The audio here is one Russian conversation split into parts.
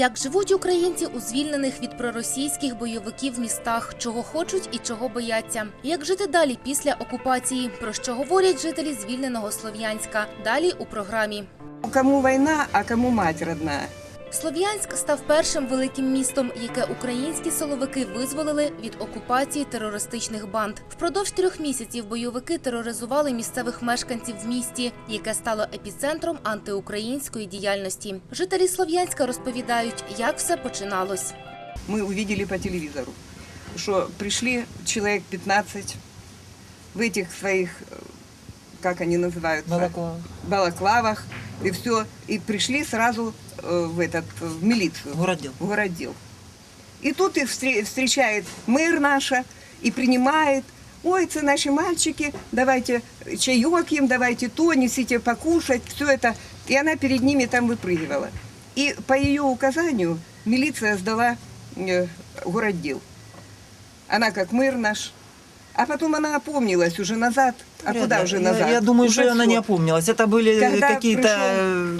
Як живуть українці у звільнених від проросійських бойовиків містах, чого хочуть і чого бояться? Як жити далі після окупації? Про що говорять жителі звільненого Слов'янська? Далі у програмі. Кому війна, а кому мать родная. Слов'янськ став першим великим містом, яке українські силовики визволили від окупації терористичних банд. Впродовж трьох місяців бойовики тероризували місцевих мешканців в місті, яке стало епіцентром антиукраїнської діяльності. Жителі Слов'янська розповідають, як все починалось. Мы увидели по телевизору, что пришли человек 15 в этих своих, э, как они называются? Балаклава. балаклавах, и все, и пришли сразу э, в этот, в милицию. Городдел. В городдел. И тут их встре- встречает мэр наша и принимает. Ой, это наши мальчики, давайте чаек им, давайте то, несите покушать, все это. И она перед ними там выпрыгивала. И по ее указанию милиция сдала э, городдел. Она как мэр наш. А потом она опомнилась уже назад. А Вряд куда ли. уже Я- назад? Я, думаю, Уже что она не опомнилась. Это были Когда какие-то... э,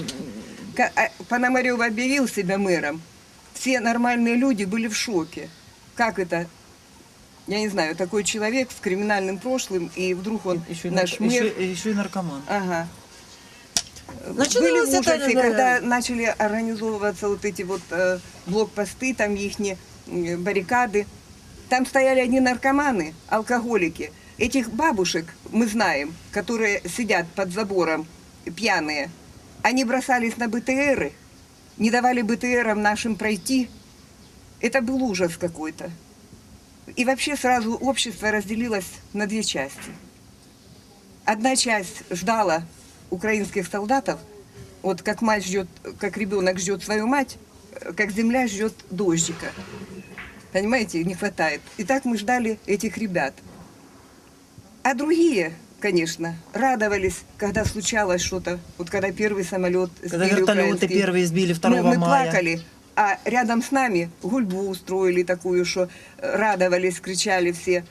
Ка- а, Пономарев объявил себя мэром. Все нормальные люди были в шоке. Как это? Я не знаю, такой человек с криминальным прошлым, и вдруг он Еще, и наш мэр. еще- еще и наркоман. Ага. Начиналось Были в это, ужасе, да. когда начали организовываться вот эти вот э, блокпосты, там их баррикады. Там стояли одни наркоманы, алкоголики. Этих бабушек мы знаем, которые сидят под забором пьяные. Они бросались на БТРы, не давали БТРам нашим пройти. Это был ужас какой-то. И вообще сразу общество разделилось на две части. Одна часть ждала украинских солдатов, вот как мать ждет, как ребенок ждет свою мать, э, как земля ждет дождика. Понимаете, не хватает. И так мы ждали этих ребят. А другие, конечно, радовались, когда случалось что-то. Вот когда первый самолет Когда сбили вертолеты украинский. первые сбили 2 мы, мы мая. плакали, а рядом с нами гульбу устроили такую, что радовались, кричали все.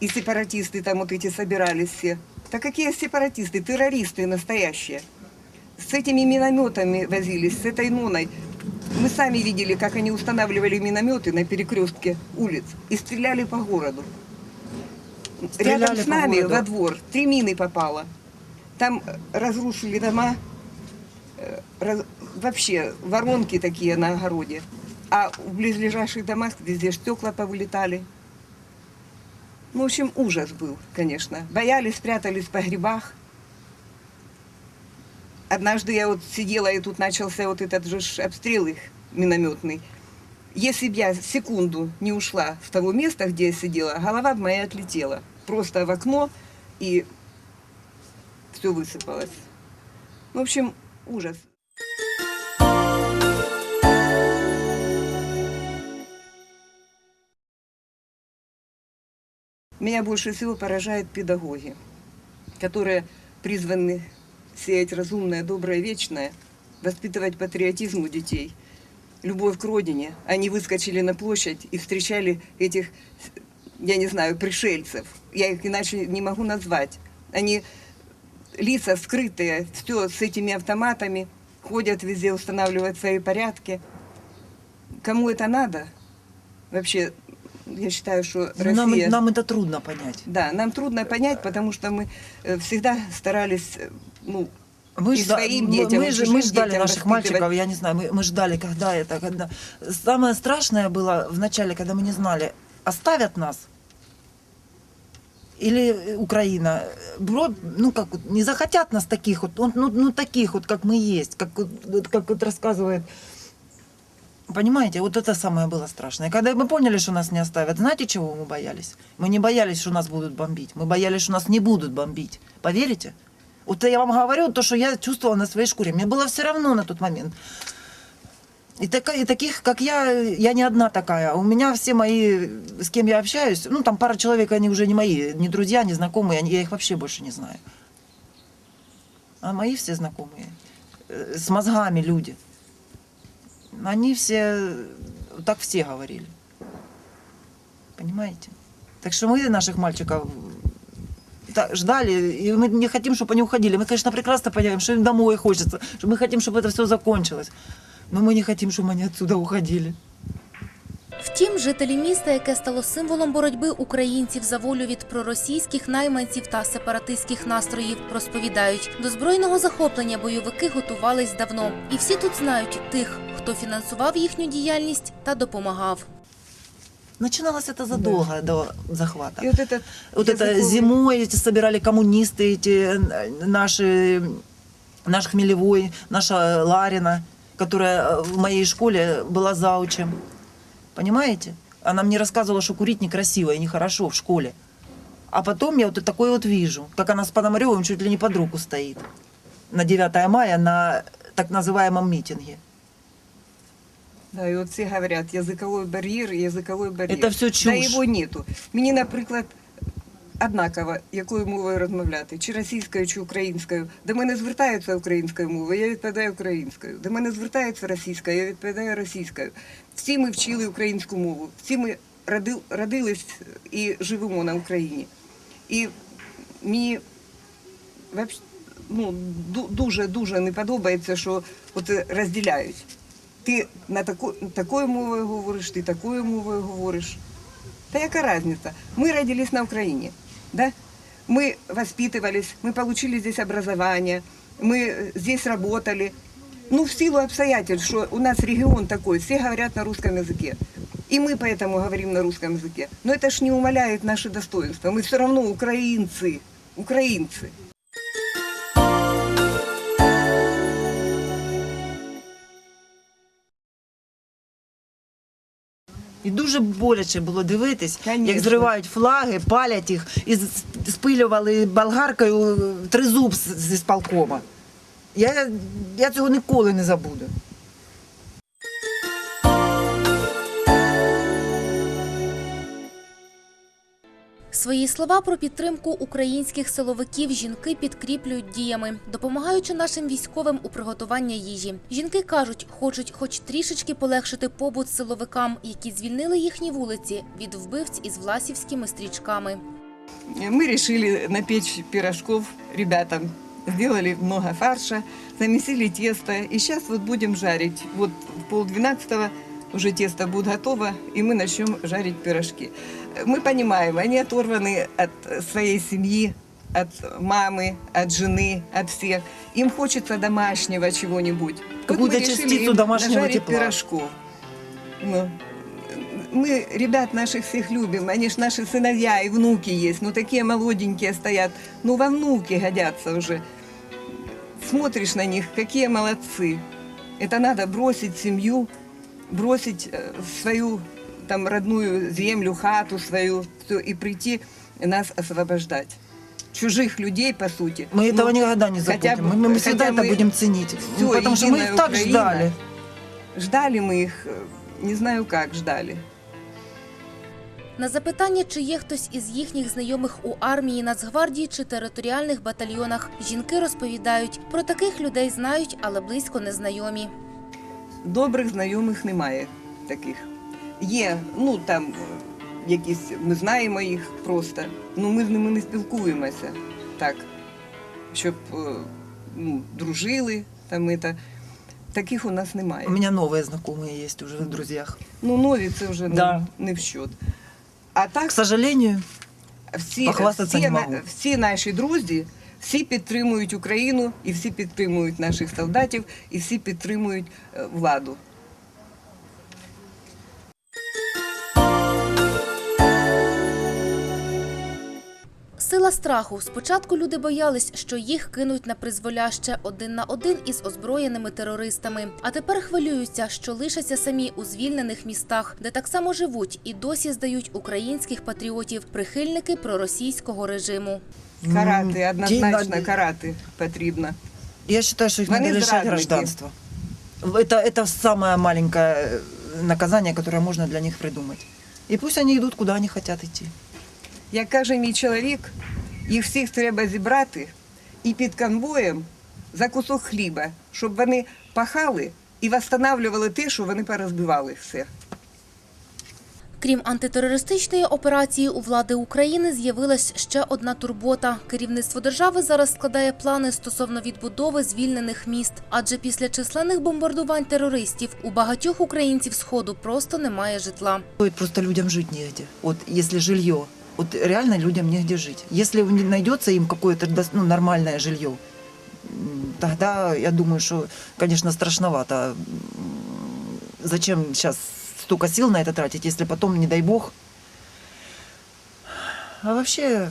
И сепаратисты там вот эти собирались все. Да какие сепаратисты? Террористы настоящие. С этими минометами возились, с этой ноной. Мы сами видели, как они устанавливали минометы на перекрестке улиц и стреляли по городу. Стреляли Рядом с по нами городу. во двор три мины попало. Там э, разрушили дома, э, раз- вообще воронки такие на огороде. А в близлежащих домах везде стекла повылетали. Ну, в общем, ужас был, конечно. Боялись, спрятались в погребах. Однажды я вот сидела, и тут начался вот этот же обстрел их минометный. Если бы я секунду не ушла с того места, где я сидела, голова моя отлетела. Просто в окно, и все высыпалось. В общем, ужас. Меня больше всего поражают педагоги, которые призваны сеять разумное, доброе, вечное, воспитывать патриотизм у детей, любовь к родине. Они выскочили на площадь и встречали этих, я не знаю, пришельцев. Я их иначе не могу назвать. Они лица скрытые, все с этими автоматами, ходят везде, устанавливают свои порядки. Кому это надо? Вообще, я считаю, что Нам, Россия... нам это трудно понять. Да, нам трудно понять, потому что мы э, всегда старались, э, ну, Мы, И своим детям, мы, и же- чужим мы ждали детям наших воспитывать. мальчиков, я не знаю, мы, мы ждали, когда это, когда... Самое страшное было в начале, когда мы не знали, оставят нас или Украина, ну как вот, не захотят нас таких вот, ну, ну таких вот, как мы есть, как, вот как вот рассказывает Понимаете, вот это самое было страшное. Когда мы поняли, что нас не оставят, знаете, чего мы боялись? Мы не боялись, что нас будут бомбить. Мы боялись, что нас не будут бомбить. Поверите? Вот я вам говорю то, что я чувствовала на своей шкуре. Мне было все равно на тот момент. И, така- и таких, как я, я не одна такая. У меня все мои, с кем я общаюсь, ну, там пара человек, они уже не мои, не друзья, не знакомые, я их вообще больше не знаю. А мои все знакомые, э, с мозгами люди. Они все, так все говорили. Понимаете? Так что мы наших мальчиков ждали, и мы не хотим, чтобы они уходили. Мы, конечно, прекрасно понимаем, что им домой хочется, что мы хотим, чтобы это все закончилось. Но мы не хотим, чтобы они отсюда уходили. Втім, жителі міста, яке стало символом боротьби українців за волю від проросійських найманців та сепаратистських настроїв, розповідають, до збройного захоплення бойовики готувались давно, і всі тут знають тих, хто фінансував їхню діяльність та допомагав. Начиналось это задолго до захвата. И вот этот Вот это языковый- зимой эти собирали коммунисты, эти э, наши, наш Хмелевой, наша Ларина, которая э, в моей школе была заучем. Понимаете? Она мне рассказывала, что курить некрасиво и нехорошо в школе. А потом я вот такое вот вижу, как она с Пономаревым чуть ли не под руку стоит. На 9 мая на так называемом митинге. Да, і от всі говорять, язиковий бар'єр, язиковий бар'єр. Это всё чушь. Та його нету. Мені, наприклад, однаково, якою мовою розмовляти, чи російською, чи українською. До мене звертаються українською мовою, я відповідаю українською. До мене звертаються російською, я відповідаю російською. Всі ми вчили українську мову, всі ми роди- родились і живемо на Україні. І мені ну, дуже дуже не подобається, що от е, розділяють. Ти на таку, такою мовою говориш, ти такою мовою говориш. Та яка різниця? Ми родились на Україні, да? мы воспитывались, мы получили здесь образование, мы э, здесь работали. Ну, в силу обстоятельств, что у нас регион такой, все говорят на русском языке. И мы поэтому говорим на русском языке. Но это ж не умаляет наши достоинства. Мы все равно украинцы. Украинцы. І дуже боляче було дивитись, Конечно. як зривають флаги, палять їх і спилювали болгаркою тризуб зі спалкома. Я, я цього ніколи не забуду. Свої слова про підтримку українських силовиків жінки підкріплюють діями, допомагаючи нашим військовим у приготуванні їжі. Жінки кажуть, хочуть хоч трішечки полегшити побут силовикам, які звільнили їхні вулиці від вбивць із власівськими стрічками. Мы решили напечь пирожков ребятам. Сделали много фарша, замесили тесто. И сейчас вот будем жарить. Вот в полдвенадцатого уже тесто будет готово, и мы начнем жарить пирожки. Мы понимаем, они оторваны от своей семьи, от мамы, от жены, от всех. Им хочется домашнего чего-нибудь. Вот Какую-то решили частицу домашнего тепла. пирожков. Ну, мы ребят наших всех любим, они ж наши сыновья и внуки есть, ну такие молоденькие стоят, ну во внуки годятся уже. Смотришь на них, какие молодцы. Это надо бросить семью, бросить э, свою там родную землю, хату свою, всё, и прийти нас освобождать. Чужих людей, по сути. Мы Ну, этого никогда не хотя забудем. бы- мы, мы всегда хотя это мы будем ценить. всё, потому что мы их единая так Украина. ждали. Ждали мы их, э, не знаю как ждали. На запитання, чи є хтось із їхніх знайомих у армії, Нацгвардії чи територіальних батальйонах, жінки розповідають, про таких людей знають, але близько не знайомі. Добрих знайомих немає таких. Є, ну там е, якісь, ми знаємо їх просто, ну ми з ними не спілкуємося так, щоб е, ну, дружили там это. Таких у нас немає. У меня новые знакомые есть уже в друзьях. Ну, нові це вже не, Да. не в счет. А так К сожалению, всі, Похвастатися всі, не на- можу. всі наші друзі, всі підтримують Україну, і всі підтримують наших солдатів, і всі підтримують е, владу. Сила страху. Спочатку люди боялись, що їх кинуть на призволяще один на один із озброєними терористами. А тепер хвилюються, що лишаться самі у звільнених містах, де так само живуть і досі здають українських патріотів, прихильники проросійського режиму. Карати, М, однозначно ті- карати потрібно. я считаю, что их Вони надо лишать зрадники. гражданства. Это, это самое маленькое э, наказание, которое можно для них придумать. И пусть они идут, куда они хотят идти. Як каже мій чоловік, їх всіх треба зібрати і під конвоєм за кусок хліба, щоб вони пахали і восстанавливали те, що вони порозбивали все. Крім антитерористичної операції, у влади України з'явилась ще одна турбота. Керівництво держави зараз складає плани стосовно відбудови звільнених міст. Адже після численних бомбардувань терористів у багатьох українців сходу просто немає житла. Просто людям жить негде. Вот если жилье, вот реально людям негде жить. Если не найдется им какое-то ну, нормальное жилье, тогда я думаю, что, конечно, страшновато. Зачем сейчас столько сил на это тратить, если потом, не дай бог. А вообще,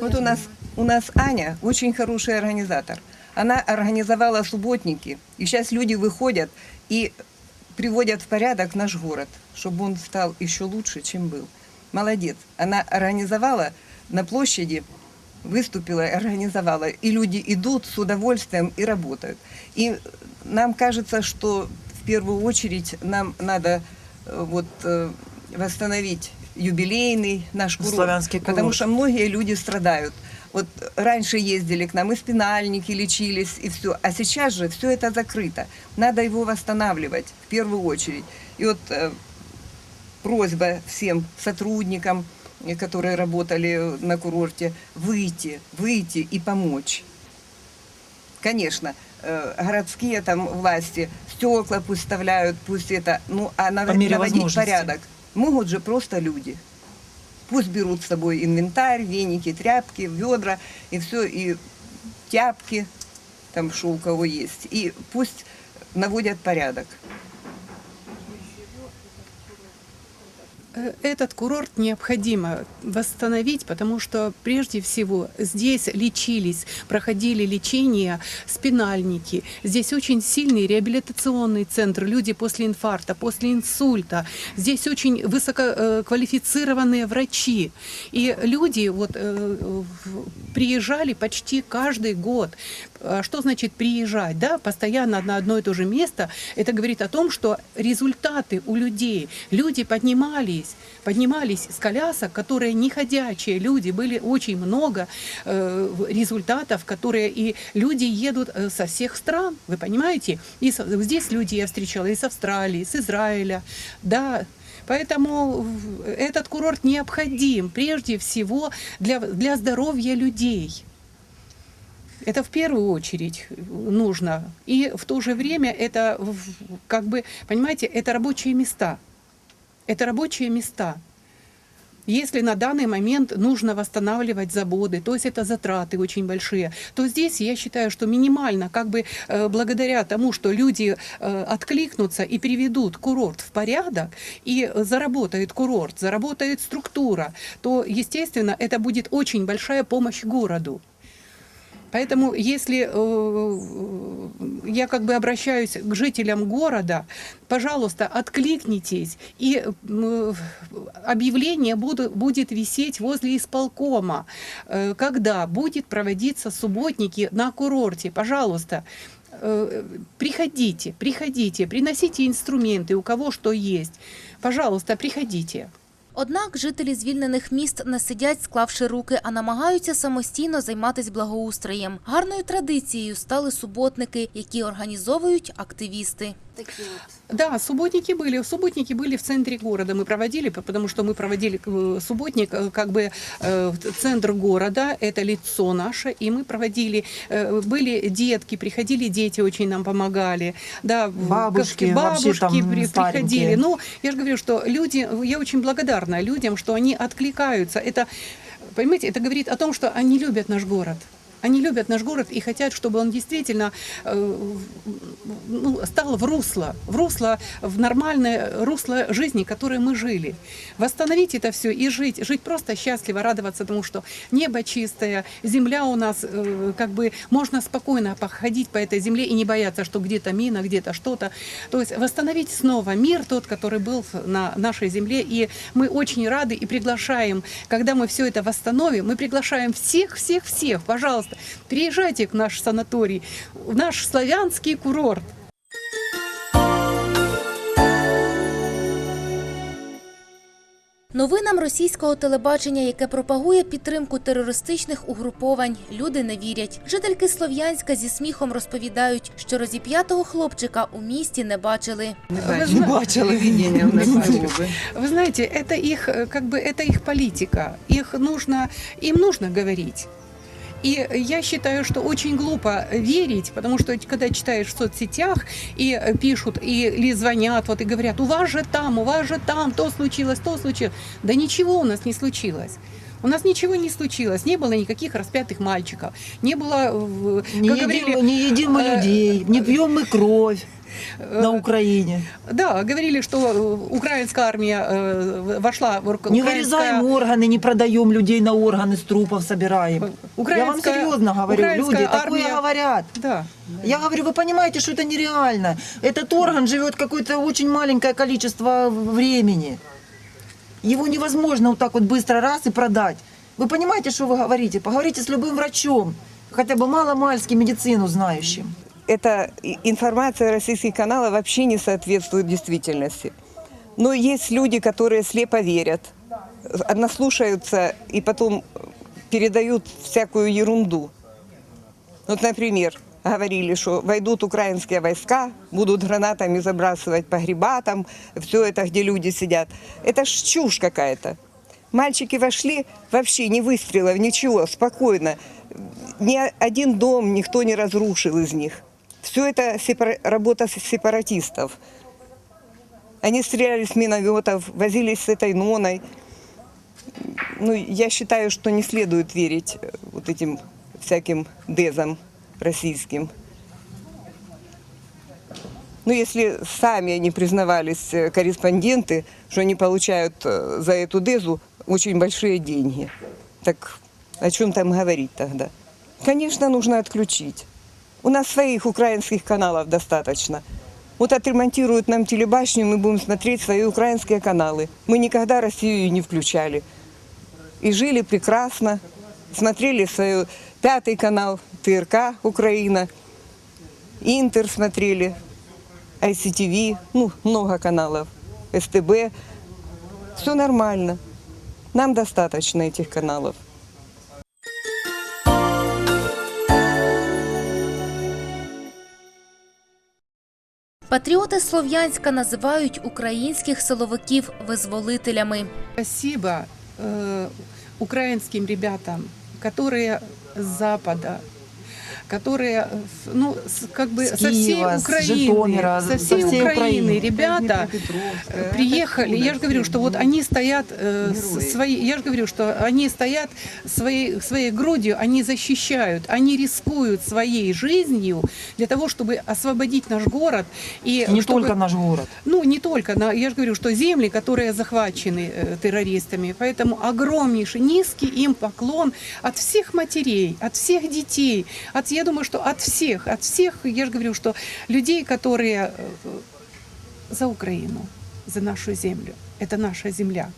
Вот у нас, у нас Аня очень хороший организатор. Она организовала субботники, и сейчас люди выходят и приводят в порядок наш город, чтобы он стал еще лучше, чем был. Молодец. Она организовала на площади, выступила организовала. И люди идут с удовольствием и работают. И нам кажется, что в первую очередь нам надо э, вот э, восстановить юбилейный наш курорт. Славянский курорт. Потому что многие люди страдают. Вот раньше ездили к нам и спинальники лечились, и все. А сейчас же все это закрыто. Надо его восстанавливать в первую очередь. И вот э, просьба всем сотрудникам, э, которые работали на курорте, выйти, выйти и помочь. Конечно, э, городские там власти стекла пусть вставляют, пусть это, ну, а наводить порядок. Могут же просто люди. Пусть берут с собой инвентарь, веники, тряпки, ведра и все, и тяпки, там что у кого есть. И пусть наводят порядок. Э, Этот курорт необходимо восстановить, потому что прежде всего здесь лечились, проходили лечение спинальники. Здесь очень сильный реабилитационный центр. Люди после инфаркта, после инсульта. Здесь очень высококвалифицированные врачи. И люди вот, э, приезжали почти каждый год. А Что значит приезжать? Да? Постоянно на одно и то же место. Это говорит о том, что результаты у людей. Люди поднимались, поднимались с колясок, которые не ходячие. Люди были очень много э, результатов, которые и люди едут э, со всех стран. Вы понимаете? И со- здесь люди я встречала и с Австралии, с Израиля. Да, Поэтому этот курорт необходим прежде всего для, для здоровья людей. Это в первую очередь нужно. И в то же время это, как бы, понимаете, это рабочие места. Это рабочие места. Если на данный момент нужно восстанавливать заводы, то есть это затраты очень большие, то здесь я считаю, что минимально, как бы э, благодаря тому, что люди э, откликнутся и приведут курорт в порядок, и заработает курорт, заработает структура, то, естественно, это будет очень большая помощь городу. Поэтому, если э, я как бы обращаюсь к жителям города, пожалуйста, откликнитесь, и м, объявление буду- будет висеть возле исполкома, э, когда будет проводиться субботники на курорте. Пожалуйста, э, приходите, приходите, приносите инструменты, у кого что есть. Пожалуйста, приходите. Однак жителі звільнених міст не сидять, склавши руки, а намагаються самостійно займатися благоустроєм. Гарною традицією стали суботники, які організовують активісти. Да, субботники были. Субботники были в центре города. Мы проводили, потому что мы проводили э, субботник э, как бы э, в центр города, это лицо наше, и мы проводили, э, были детки, приходили дети, очень нам помогали. Да, в- Бабушки, как- вообще бабушки там при- старенькие. приходили. Ну, я же говорю, что люди, я очень благодарна людям, что они откликаются. Это, понимаете, это говорит о том, что они любят наш город. Они любят наш город и хотят, чтобы он действительно э, ну, стал в русло, в русло, в нормальное русло жизни, которой мы жили. Восстановить это все и жить, жить просто счастливо, радоваться тому, что небо чистое, земля у нас, э, как бы можно спокойно походить по этой земле и не бояться, что где-то мина, где-то что-то. То есть восстановить снова мир тот, который был на нашей земле. И мы очень рады и приглашаем, когда мы все это восстановим, мы приглашаем всех, всех, всех, пожалуйста, приезжайте в наш санаторий, в наш славянский курорт. Новинам російського телебачення, яке пропагує підтримку терористичних угруповань, люди не вірять. Жительки Слов'янська зі сміхом розповідають, що розіп'ятого хлопчика у місті не бачили. Не зна- бачили. Телевидение у нас не было бы. Вы знаете, это их, э, как бы, это их политика. Их нужно, им нужно говорить. И я считаю, что очень глупо верить, потому что когда читаешь в соцсетях и э, пишут, и, или звонят, вот и говорят, у вас же там, у вас же там, то случилось, то случилось. Да ничего у нас не случилось. У нас ничего не случилось, не было никаких распятых мальчиков, не было, Не как едим, говорили, не едим мы людей, не пьем мы кровь на Украине. Да, говорили, что э, украинская армия э, вошла в Не вырезаем органы, не продаем людей на органы, с трупов собираем. Я вам серьезно говорю, люди такое армия- говорят. Да. Я говорю, вы понимаете, что это нереально. Этот орган живет какое-то очень маленькое количество времени. Его невозможно вот так вот быстро раз и продать. Вы понимаете, что вы говорите? Поговорите с любым врачом, хотя бы мало-мальски медицину знающим. Эта информация российских каналов вообще не соответствует действительности. Но есть люди, которые слепо верят, однослушаются и потом передают всякую ерунду. Вот, например, говорили, что войдут украинские войска, будут гранатами забрасывать погреба, там, все это, где люди сидят. Это ж чушь какая-то. Мальчики вошли, вообще ни выстрелов, ничего, спокойно. Ни один дом никто не разрушил из них. Все это сепара- работа сепаратистов. Они стреляли с минометов, возились с этой ноной. Ну, я считаю, что не следует верить э, вот этим всяким дезам российским. Ну, если сами они признавались, э, корреспонденты, что они получают э, за эту дезу очень большие деньги, так о чем там говорить тогда? Конечно, нужно отключить. У нас своих украинских каналов достаточно. Вот отремонтируют нам телебашню, мы будем смотреть свои украинские каналы. Мы никогда Россию не включали. И жили прекрасно. Смотрели свой пятый канал ТРК Украина. Интер смотрели. ICTV, ну, много каналов. СТБ. Все нормально. Нам достаточно этих каналов. Патріоти Слов'янська називають українських силовиків визволителями. Дякую українським украинским ребятам, з с Запада, которые, э, ну, как бы С со всей Киева, Украины, Житомира, со со всей, всей Украины, Украины. ребята э, приехали. Я же говорю, что вот они стоят э, Герои. с своей, я же говорю, что они стоят своей, своей грудью, они защищают, они рискуют своей жизнью для того, чтобы освободить наш город и И не чтобы- только наш город. ну, не только, на, я же говорю, что земли, которые захвачены э, террористами, поэтому огромнейший, низкий им поклон от всех матерей, от всех детей, от, я думаю, что от всех, от всех, я же говорю, что людей, которые э, за Украину, за нашу землю. Это наша земля.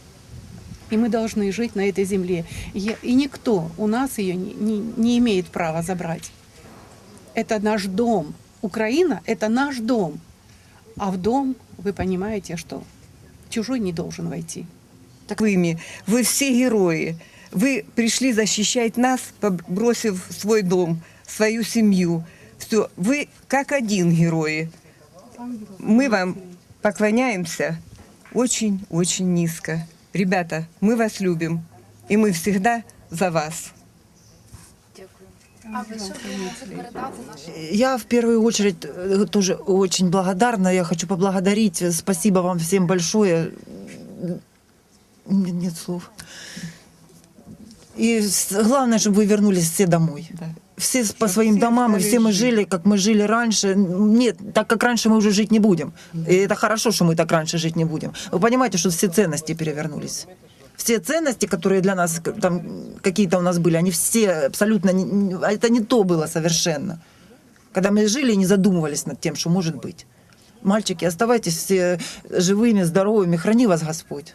И мы должны жить на этой земле. И, никто у нас ее не, не, не имеет права забрать. Это наш дом. Украина – это наш дом. А в дом, вы понимаете, что чужой не должен войти. Таковыми. Вы все герои. Вы пришли защищать нас, бросив свой дом, свою семью. Все. Вы как один герои. Мы вам поклоняемся очень-очень низко. Ребята, мы вас любим. И мы всегда за вас. Я в первую очередь э, тоже очень благодарна. Я хочу поблагодарить. Спасибо вам всем большое. Нет, нет слов. И главное, чтобы вы вернулись все домой. Все по своим домам, и все мы жили, как мы жили раньше. Нет, так как раньше мы уже жить не будем. И это хорошо, что мы так раньше жить не будем. Вы понимаете, что все ценности перевернулись. Все ценности, которые для нас там какие-то у нас были, они все абсолютно... не- а это не то было совершенно. Когда мы жили и не задумывались над тем, что может быть. Мальчики, оставайтесь все живыми, здоровыми, храни вас Господь.